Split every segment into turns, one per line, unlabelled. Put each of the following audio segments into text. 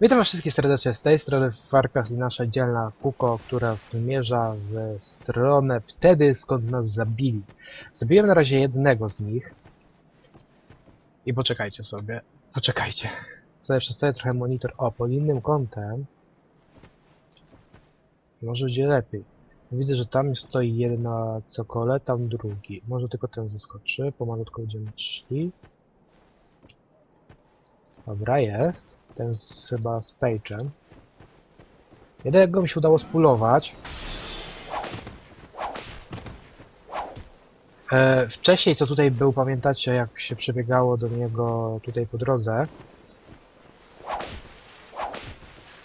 Witam wszystkich serdecznie z tej strony Farkas i nasza dzielna Puko, która zmierza w stronę wtedy, skąd nas zabili. Zabiłem na razie jednego z nich. I poczekajcie sobie. Poczekajcie. Sobie przestaję trochę monitor. O, pod innym kątem. Może będzie lepiej. Widzę, że tam stoi jedna cokole, tam drugi. Może tylko ten zaskoczy. Pomalutko będziemy szli. Dobra, jest. Ten z, chyba z Page'em. Jednego mi się udało spulować. E, wcześniej, co tutaj był, pamiętacie, jak się przebiegało do niego tutaj po drodze.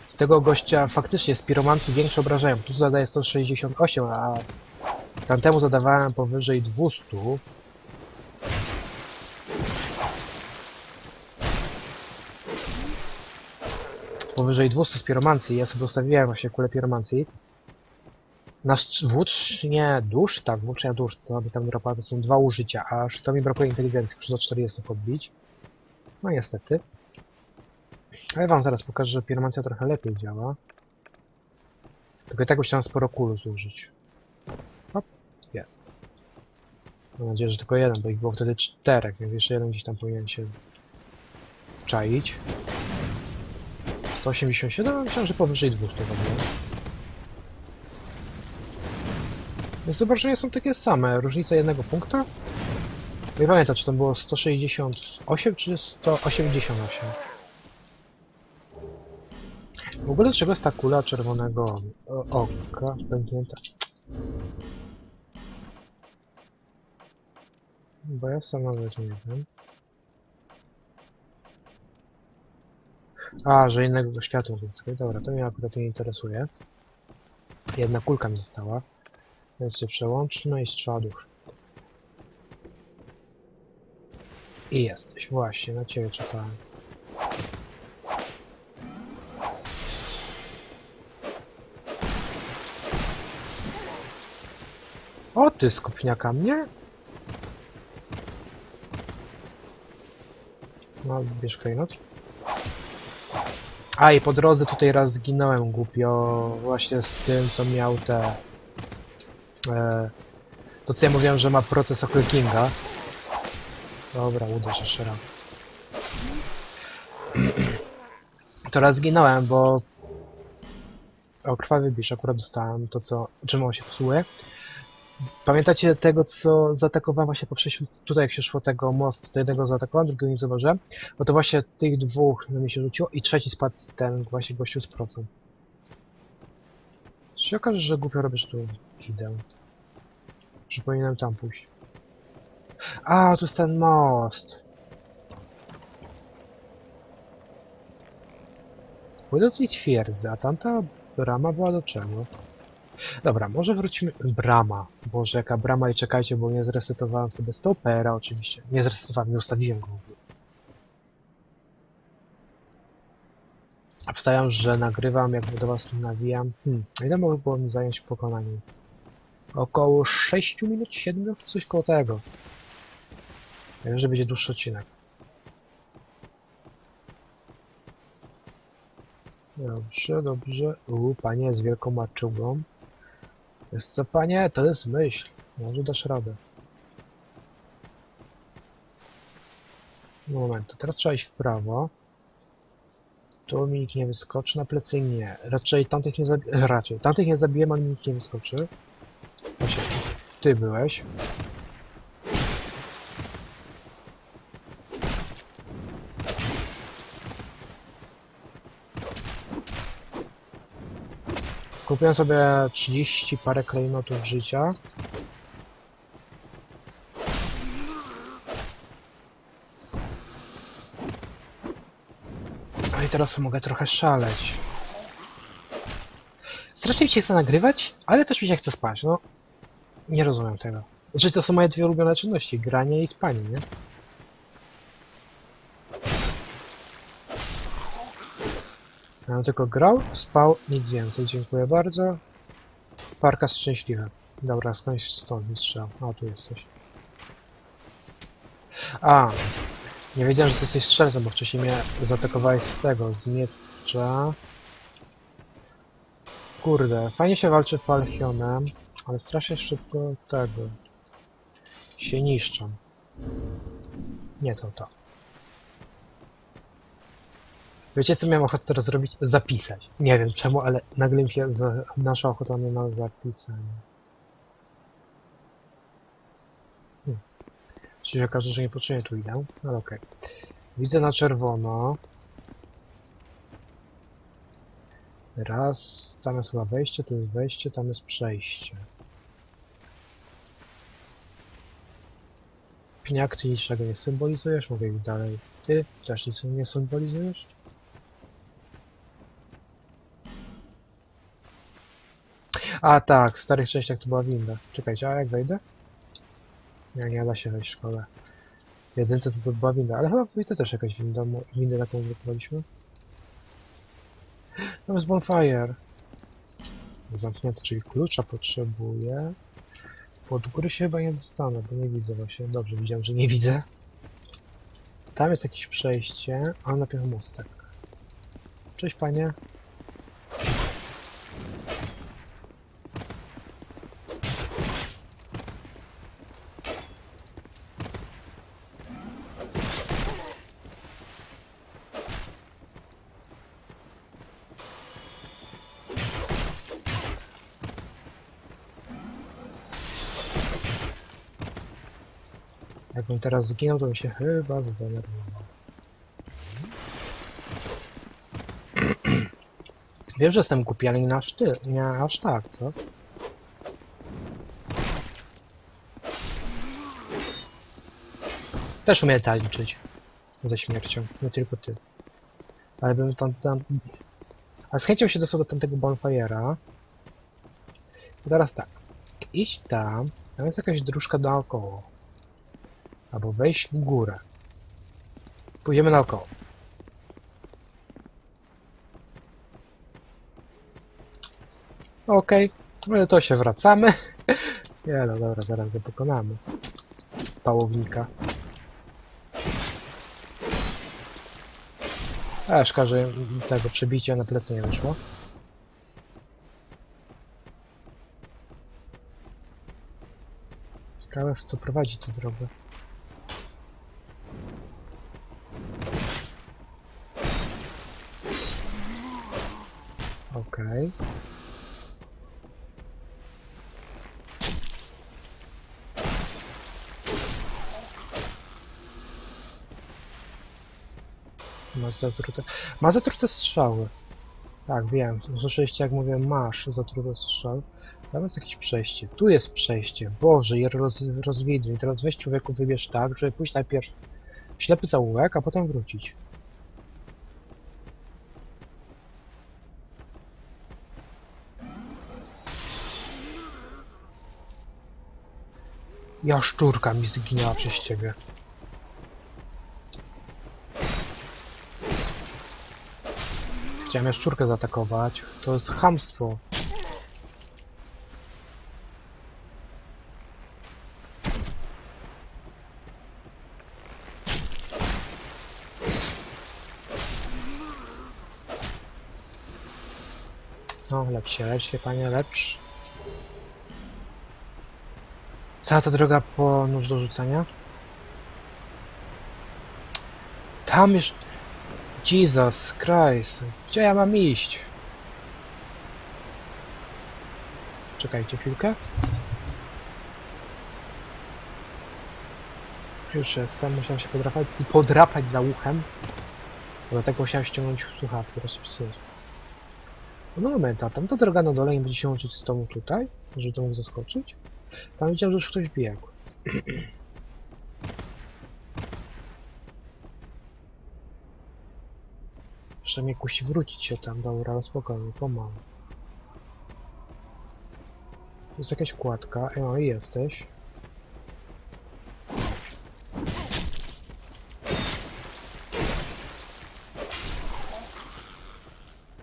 Z tego gościa faktycznie z piromancji większe obrażają. Tu zadaje 168, a tamtemu zadawałem powyżej 200. powyżej 200 z piromancji. Ja sobie ustawiłem właśnie kulę piromancji. Nasz włócznie dusz, tak, włócznia dusz, to mi tam dropa, to są dwa użycia, aż to mi brakuje inteligencji, muszę do 40 podbić. No niestety. Ale wam zaraz pokażę, że piromancja trochę lepiej działa. Tylko i tak chciałem sporo kul zużyć. Hop, jest. Mam nadzieję, że tylko jeden, bo ich było wtedy czterech, więc jeszcze jeden gdzieś tam powinien się czaić. 187, a myślałem, że powyżej 200 w ogóle. Więc zobaczenia są takie same, różnica jednego punkta. Nie pamiętam, czy to było 168 czy 188. W ogóle czego jest ta kula czerwonego oka pęknięta? Bo ja sam nawet nie wiem. A, że innego światła ludzkiego. Dobra, to mnie akurat nie interesuje. Jedna kulka mi została. Więc się przełączmy i strzała dusz. I jesteś, właśnie, na ciebie czekałem. O, ty skupniaka mnie? No, bierz klejnot. A i po drodze tutaj raz zginąłem głupio właśnie z tym co miał te e, to co ja mówiłem, że ma proces clickinga. Dobra, uderz jeszcze raz. To raz zginąłem, bo o krwawy bisz akurat dostałem to co czym on się psuje. Pamiętacie tego, co zaatakowałem właśnie po przejściu tutaj, jak się szło tego mostu, to jednego zaatakowałem, drugiego nie zauważyłem. No to właśnie tych dwóch mi się rzuciło i trzeci spadł ten właśnie gościu z procą. Się okaże, że głupio robisz tu idę. Że tam pójść. A, tu jest ten most. Pójdę do tej twierdzy, a tamta brama była do czego? Dobra, może wrócimy... Brama. Boże, jaka brama i czekajcie, bo nie zresetowałem sobie stopera oczywiście. Nie zresetowałem, nie ustawiłem go. Obstawiam, że nagrywam, jak do was nawijam. Hmm, ile mogło mi zająć pokonanie? Około 6 minut, 7, coś koło tego. Wiem, że będzie dłuższy odcinek. Dobrze, dobrze. U, panie z wielką maczugą. Jest co, panie? To jest myśl. Może dasz radę. Moment, to teraz trzeba iść w prawo. Tu mi nikt nie wyskoczy, na plecy nie. Raczej tamtych nie zabi... Raczej, tamtych nie zabiłem, ale mi nikt nie wyskoczy. Ty byłeś. Kupiłem sobie 30 parę klejnotów życia. No i teraz mogę trochę szaleć. Strasznie mi się chce nagrywać, ale też mi się chce spać, no. Nie rozumiem tego. Znaczy to są moje dwie ulubione czynności, granie i spanie, nie? Bym tylko grał, spał, nic więcej. Dziękuję bardzo. Parka szczęśliwa. Dobra, skądś stąd mi strzał. O, tu jesteś. A, nie wiedziałem, że ty jesteś strzelcem, bo wcześniej mnie zaatakowałeś z tego, z, mie Tarcza. Kurde, fajnie się walczy Falchionem, ale strasznie szybko tego się niszczą. Nie to to. Wiecie co miałem ochotę teraz zrobić? Zapisać. Nie wiem czemu, ale nagle mi się za, nasza ochota na zapisanie. Hmm. Czy się okaże, że niepotrzebnie tu idę? Ale okej. Widzę na czerwono. Raz, tam jest chyba wejście, tu jest wejście, tam jest przejście. Pniak, ty niczego nie symbolizujesz, mogę iść dalej. Ty też nic nie symbolizujesz? A tak, w starych częściach to była winda. Czekajcie, a jak wejdę? Nie, nie da się wejść w szkole. Jedynce to, to była winda, ale chyba w dwójce też jakaś winda, windę taką wykonaliśmy. Tam jest bonfire. Zamknięte, czyli klucza potrzebuję. Pod góry się chyba nie dostanę, bo nie widzę właśnie. Dobrze, widziałem, że nie widzę. Tam jest jakieś przejście, a najpierw mostek. Cześć panie. Teraz zginął, to bym się chyba zdenerwował. Wiem, że jestem głupi, ale nie aż ty, nie aż tak, co? Też umiem tak liczyć. Ze śmiercią, nie tylko ty. Ale bym tam, tam... A z chęcią się dostał do tamtego bonfire'a. Teraz tak. Iść tam, tam jest jakaś dróżka naokoło. Albo wejść w górę. Pójdziemy naokoło. Okej, okay. to się wracamy. Nie no dobra, zaraz go pokonamy. Pałownika. A, szkoda, że tego przebicia na plecy nie wyszło. Ciekawe w co prowadzi tę drogę. Okej. Masz zatrute... Ma zatrute strzały. Tak, wiem. Słyszeliście jak mówię, masz zatrute strzały. Tam jest jakieś przejście. Tu jest przejście. Boże, je roz. Teraz weź człowieku, wybierz tak, żeby pójść najpierw w ślepy zaułek, a potem wrócić. Jaszczurka mi zginęła przez ciebie. Chciałem jaszczurkę zaatakować. To jest chamstwo. No, lecz się, panie, lecz. Cała ta droga po nóż do rzucenia? Tam już... Jesus Christ. Gdzie ja mam iść? Czekajcie chwilkę. Już jestem, musiałem się podrapać, podrapać za uchem. Dlatego musiałem ściągnąć słuchawki, rozpisać. No moment, a tamta droga na dole nie będzie się łączyć z tą tutaj, żeby to mógł zaskoczyć? Tam widziałem, że już ktoś biegł. Jeszcze mnie kusi wrócić się tam, dobra, ale spokojnie, pomału. Jest jakaś wkładka, e, no i jesteś.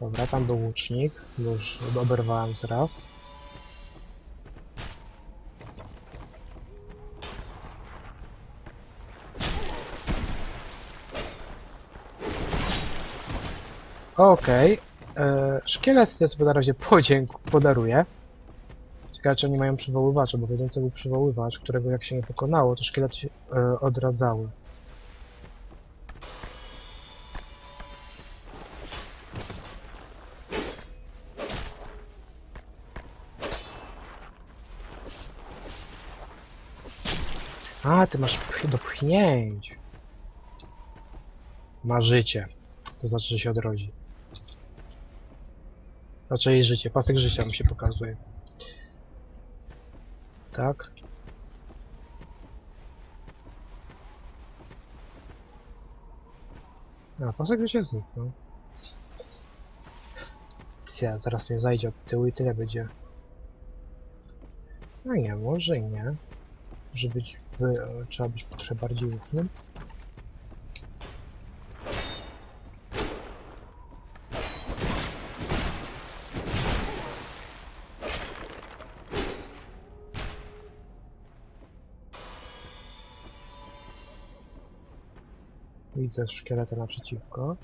Dobra, tam był łucznik, już oberwałem zraz. Okej. Okay. Szkielet ja sobie na razie podaruję. Ciekawe, czy oni mają przywoływacza, bo wiedzący był przywoływacz, którego jak się nie pokonało, to szkielety się e, odradzały. A, ty masz do pchnięć. Ma życie. To znaczy, że się odrodzi. Znaczy jej życie. Pasek życia mu się pokazuje. Tak. A, pasek życia zniknął. Cia, zaraz mnie zajdzie od tyłu i tyle będzie. No nie, może nie. Może być, by, trzeba być trochę bardziej ufnym. Widzę szkieleta naprzeciwko.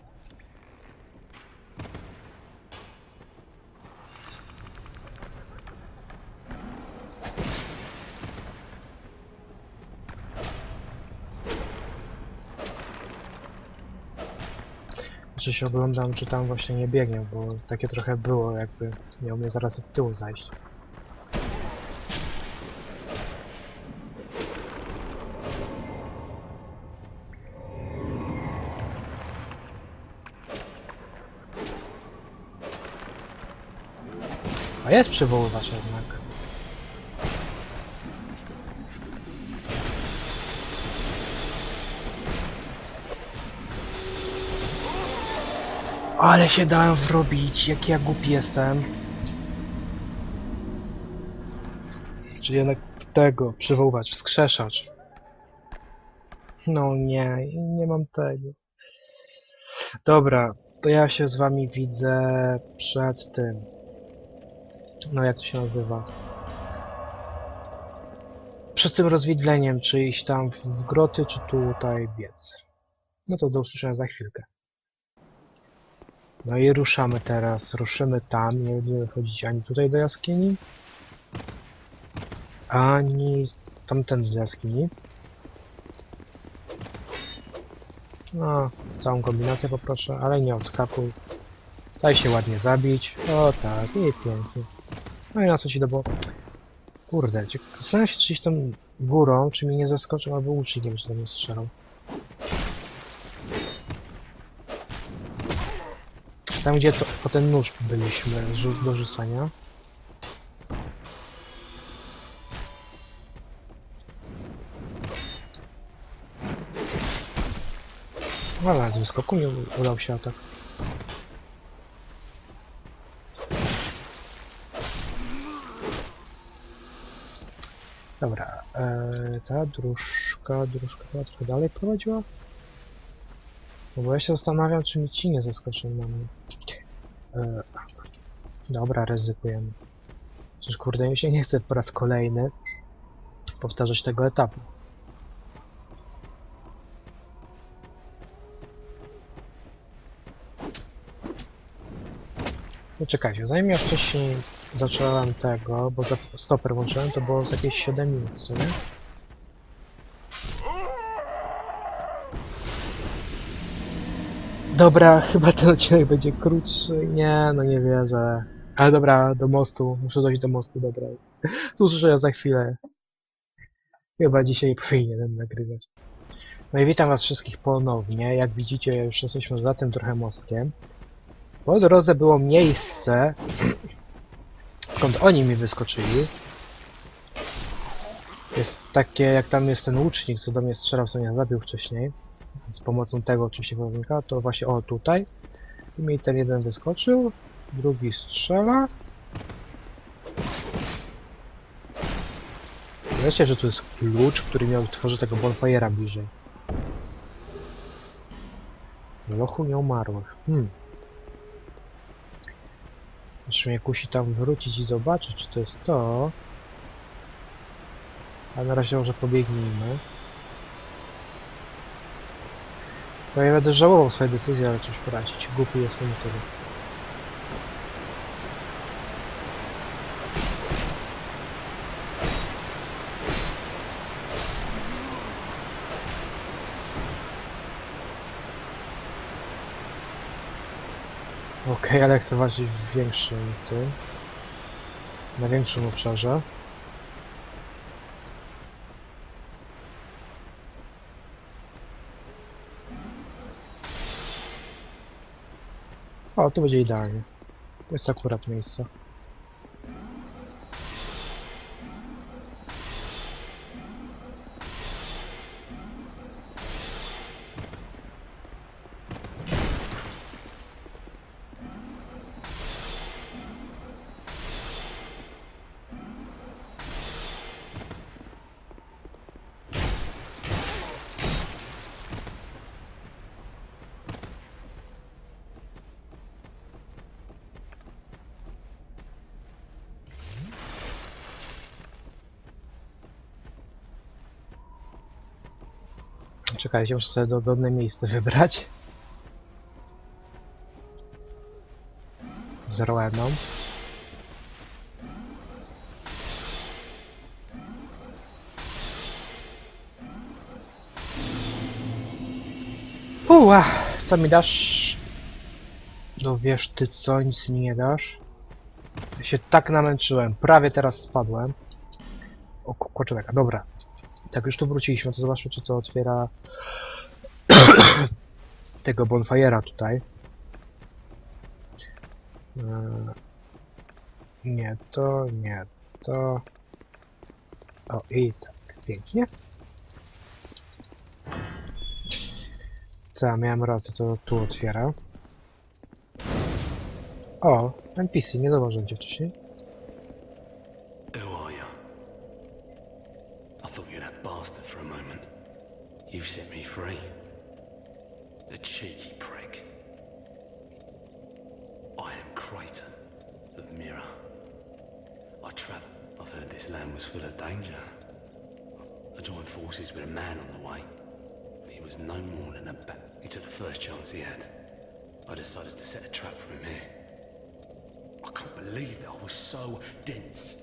Czy się oglądam, czy tam właśnie nie biegnie, bo takie trochę było, jakby miał mnie zaraz od tyłu zajść. Jest przywoływacz jednak. Ale się dałem wrobić, jak ja głupi jestem. Czyli jednak tego, przywoływać, wskrzeszacz. No nie, nie mam tego. Dobra, to ja się z wami widzę przed tym. No jak to się nazywa? Przed tym rozwidleniem, czy iść tam w groty, czy tutaj biec. No to do usłyszenia za chwilkę. No i ruszamy teraz, ruszymy tam, nie będziemy wchodzić ani tutaj do jaskini, ani tamten do jaskini. No, całą kombinację poproszę, ale nie odskakuj. Daj się ładnie zabić. O tak, i pięknie. No i na co ci do bo... Kurde, zastanawiam się, czy iść tą górą, czy mnie nie zaskoczył, albo łucznikiem się do mnie strzelał. Tam, gdzie to, po ten nóż byliśmy do rzucania. Ale z wyskoku u- udał się atak. Dobra, e, ta dróżka, dróżka chyba trochę dalej prowadziła? No bo ja się zastanawiam, czy mi ci nie zaskoczył na mnie. E, dobra, ryzykujemy. Przecież kurde, mi się nie chce po raz kolejny powtarzać tego etapu. No czekajcie, zanim ja wcześniej zacząłem tego, bo za stoper włączyłem, to było z jakieś 7 minut, co nie? Dobra, chyba ten odcinek będzie krótszy. Nie, no nie wierzę. Ale dobra, do mostu. Muszę dojść do mostu, dobra. Tu usłyszę za chwilę. Chyba dzisiaj powinienem nagrywać. No i witam was wszystkich ponownie. Jak widzicie, już jesteśmy za tym trochę mostkiem. Po drodze było miejsce, skąd oni mi wyskoczyli. Jest takie, jak tam jest ten łucznik, co do mnie strzelał, co mnie zabił wcześniej. Z pomocą tego oczywiście wojownika, to właśnie o tutaj. I mi ten jeden wyskoczył, drugi strzela. Wiecie, że tu jest klucz, który miał tworzyć tego bonfire'a bliżej. Do lochu nieumarłych. Hmm. Jeszcze mnie kusi tam wrócić i zobaczyć, czy to jest to. A na razie może pobiegnijmy. Bo ja będę żałował swojej decyzji, ale coś poradzić. Głupi jestem i tyle. Okej, ale chcę walczyć w większym tym. Na większym obszarze. O, tu będzie idealnie. Jest akurat miejsce. Czekajcie, muszę sobie dogodne miejsce wybrać. Z Roeną. Uła, co mi dasz? No wiesz ty co, nic mi nie dasz. Ja się tak namęczyłem, prawie teraz spadłem. O, ku- kurczę, dobra. Tak, już tu wróciliśmy, to zobaczmy, czy to otwiera tego bonfire'a tutaj. Eee, Nie, to nie, to... O, i tak, pięknie. Co, miałem rację, to tu otwiera. O, NPC, nie zauważyłem cię wcześniej.
Thought you were that bastard for a moment. You've set me free. The cheeky prick. I am Creighton of Mirror. I travel. I've heard this land was full of danger. I joined forces with a man on the way. But he was no more than a bat. He took the first chance he had. I decided to set a trap for him here. I can't believe that I was so dense.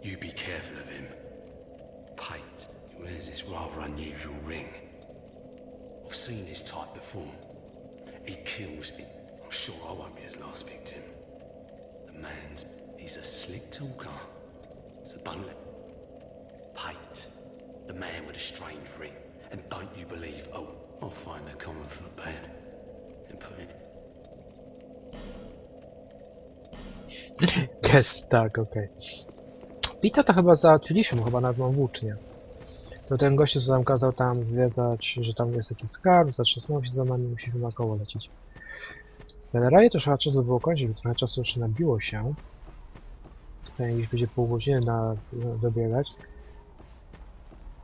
You be careful of him. Wears this rather unusual ring. I've seen his type before. He kills it. I'm sure I won't be his last victim. The man's he's a slick talker. So don't let Pate, the man with a strange ring. And don't you believe, oh, I'll find a common footbed and put it
tak, okej. Pita to chyba załatwiliśmy, chyba nawet mam włócznie. To ten gościu, co nam kazał tam zwiedzać, że tam jest jakiś skarb, zatrzasnął się za nami, musimy naokoło lecieć. Generalnie to już chyba było kończyć, bo trochę czasu już nabiło się. Tutaj gdzieś będzie pół godziny na, na dobiegać.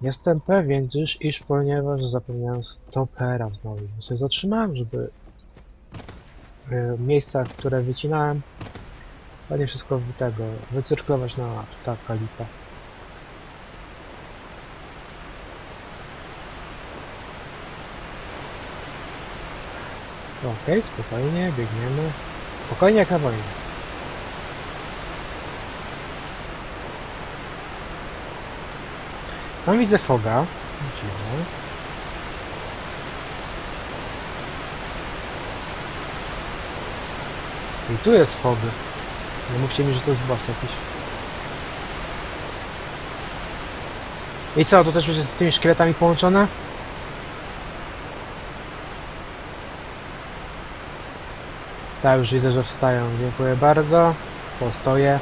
Jestem pewien, gdyż, iż ponieważ zapomniałem stopera. Bo sobie zatrzymałem, żeby y, miejsca, które wycinałem, Ładnie wszystko w tego, wycyrklować na tak, kalipa. Okej, spokojnie, biegniemy. Spokojnie jak na wojnie. Tam widzę foga. Dziwne. I tu jest fog. Nie mówcie mi, że to jest boss jakiś. I co, to też będzie z tymi szkieletami połączone? Tak, już widzę, że wstają. Dziękuję bardzo. Postoję.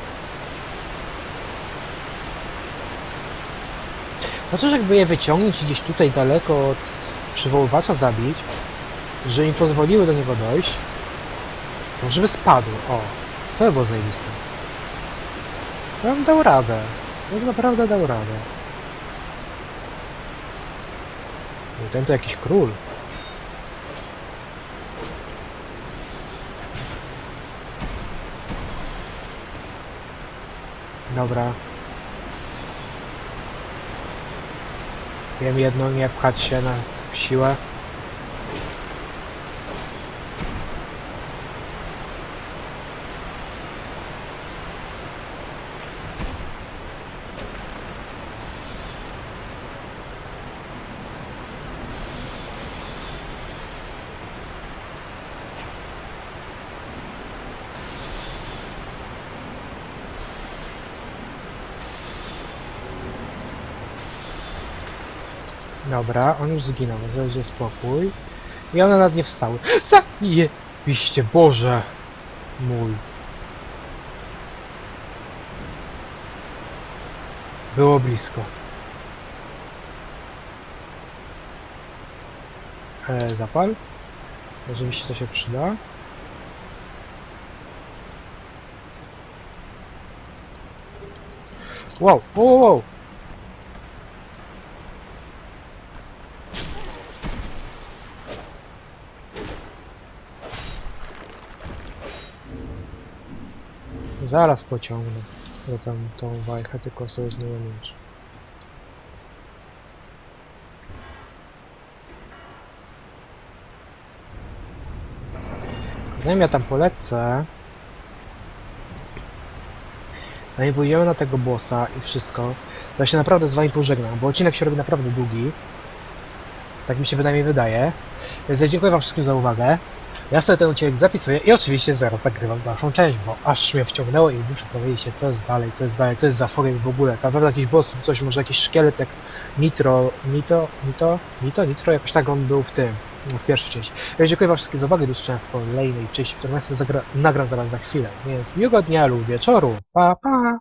Chociaż jakby je wyciągnąć i gdzieś tutaj daleko od przywoływacza zabić, że im pozwoliły do niego dojść, to żeby spadł, o. To by było zajebiste. To bym dał radę. Bym naprawdę dał radę. No ten to jakiś król. Dobra. Wiem jedno, nie pchać się na siłę. Dobra, on już zginął, zajdzie spokój. I one nad nie wstały. Zajebiście, Boże! Mój. Było blisko. E, zapal. Oczywiście to się przyda. Wow, wow, wow, Zaraz pociągnę. Ja tam tą wajchę tylko sobie zmienię miecz. Zanim ja tam polecę, zanim pójdziemy na tego bossa i wszystko, ja się naprawdę z wami pożegnam, bo odcinek się robi naprawdę długi. Tak mi się wydaje. Więc dziękuję wam wszystkim za uwagę. Ja sobie ten odcinek zapisuję i oczywiście zaraz zagrywam dalszą część, bo aż mnie wciągnęło i muszę dowiedzieć się co jest dalej, co jest dalej, co jest za forum w ogóle. Tam pewno jakiś boss, coś, może jakiś szkielet jak Nitro, Nito, Nito, Nito, Nitro, jakoś tak on był w tym, w pierwszej części. Ja dziękuję wam wszystkim za uwagę, do w kolejnej części, którą ja sobie nagram zaraz za chwilę. Więc miłego dnia lub wieczoru. Pa, pa!